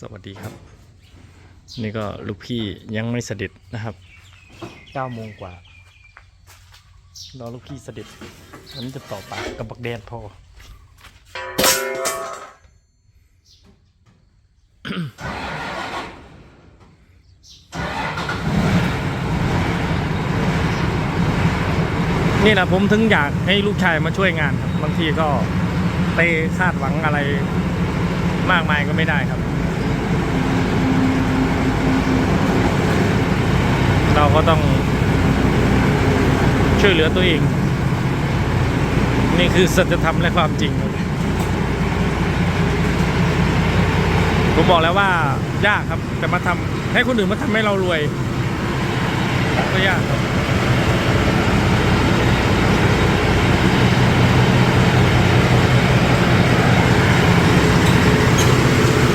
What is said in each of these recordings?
สวัสดีครับ นี่ก็ลูกพี่ยังไม่เสด็จนะครับ9โมงกว่ารอลูกพี่เสด็จวันนี้จะต่อปากกับบักแดนพอนี่แหละผมถึงอยากให้ลูกชายมาช่วยงานครับบางทีก็ไปคาดหวังอะไรมากมายก็ไม่ได้ครับ เราก็ต้องช่วยเหลือตัวเอง นี่คือสัจธรรมและความจริง ผมบอกแล้วว่ายากครับ แต่มาทำให้คนอื่นมาทำให้เรารวย ก็ยากครับ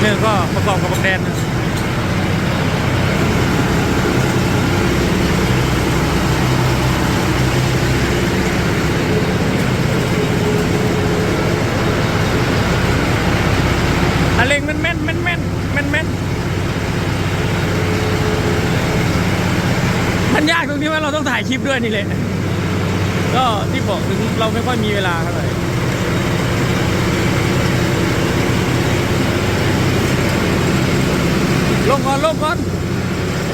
เนี่ยก็ประกอบกับบักแดนนะเล็งแม่นแม่นแม่นแม่นแม่นแม่นมันยากตรงที่ว่าเราต้องถ่ายค ลิปด้วยนี่แหละ ก็ที่บอกถึงเราไม่ค่อยมีเวลาเท่าไหร่ลงก่อนลงก่อน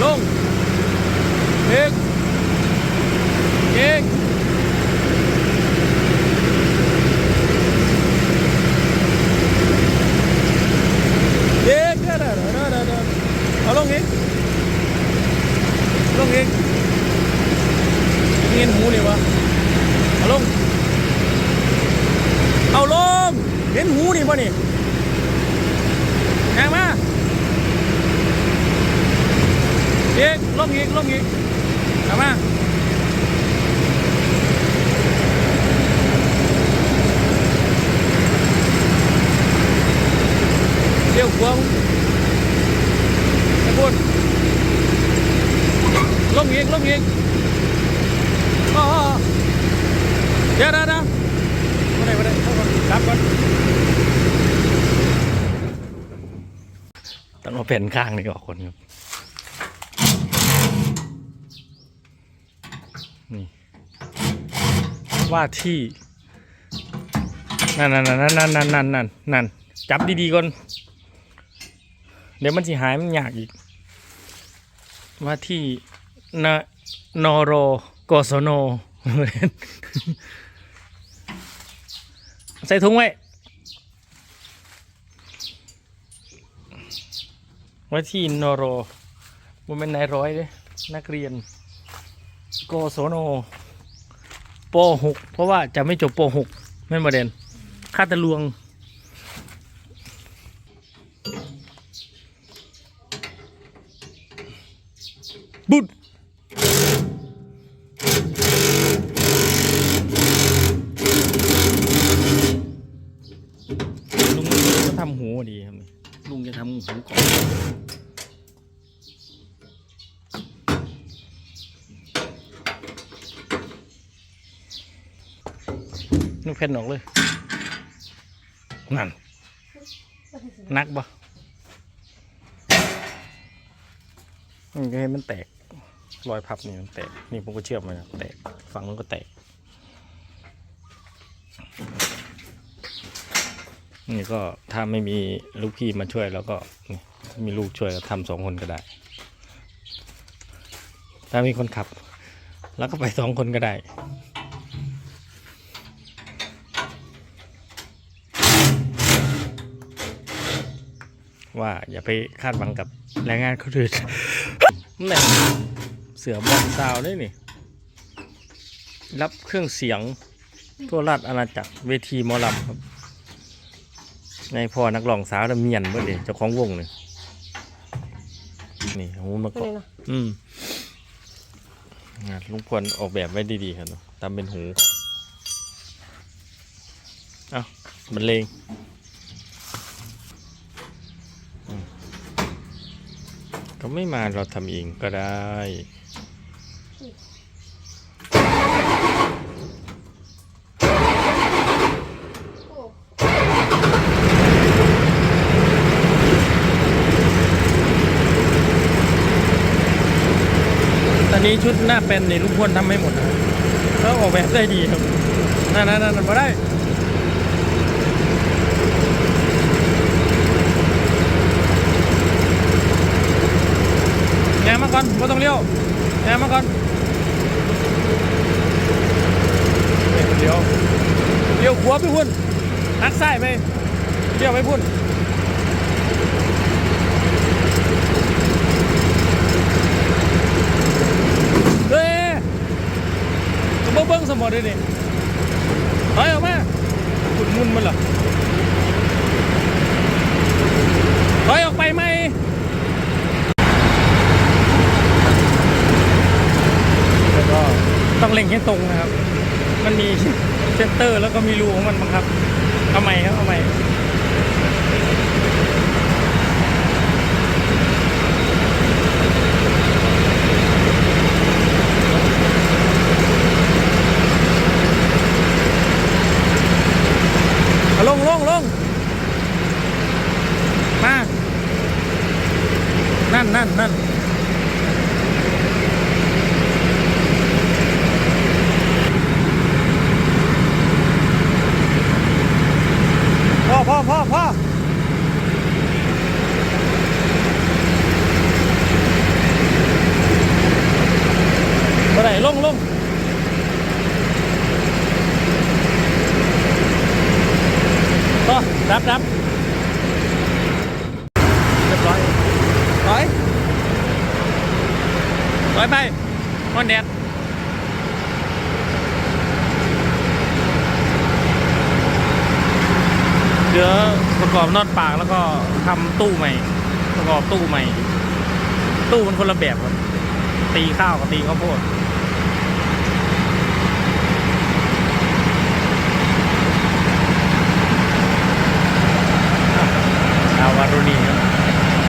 ลงเอกเอกเอกเด้อเด้อเด้อเด้อเด้อเอาลง อีกลงอีกเงินหูนี่วะเอาลง เอาลง เห็นหูนี่ปะนี่แข่งมาอีกลงอีกลงอีกกลับมาเดี๋ยวควงไอ้บุญลงอีกลงอีกอ๋ออ๋อเดี๋ยวเดี๋ยวเดี๋ยวไม่ได้ไม่ได้เข้าก่อนรับก่อน ต้องมาเป็นข้างนี่ก่อนคนครับ นี่ ว่าที่ นั่นนั่นนั่นนั่นนั่นนั่นนั่นนั่นจับดีๆก่อน เดี๋ยวมันสิหายมันยากอีก ว่าที่นนอโรกศนใส่ถุงไว้ ว่าที่นอโรมันเป็นนายร้อยเลยนักเรียนกศนป .6 เพราะว่าจะไม่จบป .6 ไม่ประเด็นค่าตะลวง บุดลุงก็ทำหูดีครับลุงจะทำหูก่อน นึกเพชรออกเลย นั่นนักบ่มันก็ให้มันแตก รอยพับนี่มันแตก นี่ผมก็เชื่อมมันนแตก ฝั่งนู้นก็แตก นี่ก็ถ้าไม่มีลูกพี่มาช่วยแล้วก็มีลูกช่วยก็ทำสองคนก็ได้ ถ้ามีคนขับ แล้วก็ไปสองคนก็ได้ ว่าอย่าไปคาดหวังกับแรงงานเขาอื่นนี่เสือบอลซาวด้วยนี่ รับเครื่องเสียงทั่วราชอาณาจักรเวทีหมอลำครับ ในพ่อนักร้องสาวดำเมียนเมื่อเดเจ้าของวงนี่นี่หูมาก็เกาะเลยนะอืมงานลุงพลออกแบบไว้ดีๆครับเนอะตามเป็นหู เอ้าบรรเลง ก็ไม่มาเราทำเองก็ได้ ตอนนี้ชุดหน้าเป็นในลูกพ่นทำให้หมดนะแล้วออกแบบได้ดีครับนั่นนั่นนั่นมาได้ อนไม่ต้องเลี้ยวแงมาก่อนเลี้ยวเลี้ยวขวาไปพุ่นหักซ้ายไปเลี้ยวไปพุ่นเฮ้ยก็เบิ้งสมอด้วยนี่ถอยออกมาขุดมุนมันเหรอถอยออกไปไหม แล้วก็ ต้องเล็งให้ตรงนะครับ มันมีเซนเตอร์แล้วก็มีรูของมันบังคับเอาใหม่ครับเอาใหม่ เอาลงลงลงมา นั่นนั่นนั่น พ่อพ่อพ่อพ่อ ไปไหนลงลงพ่อรับรับเรียบร้อยถอยถอยไปคอนแดดเดี๋ยวประกอบน็อตปากแล้วก็ทำตู้ใหม่ ประกอบตู้ใหม่ ตู้มันคนละแบบครับตีข้าวกับตีข้าวโพดาวารุณีครับ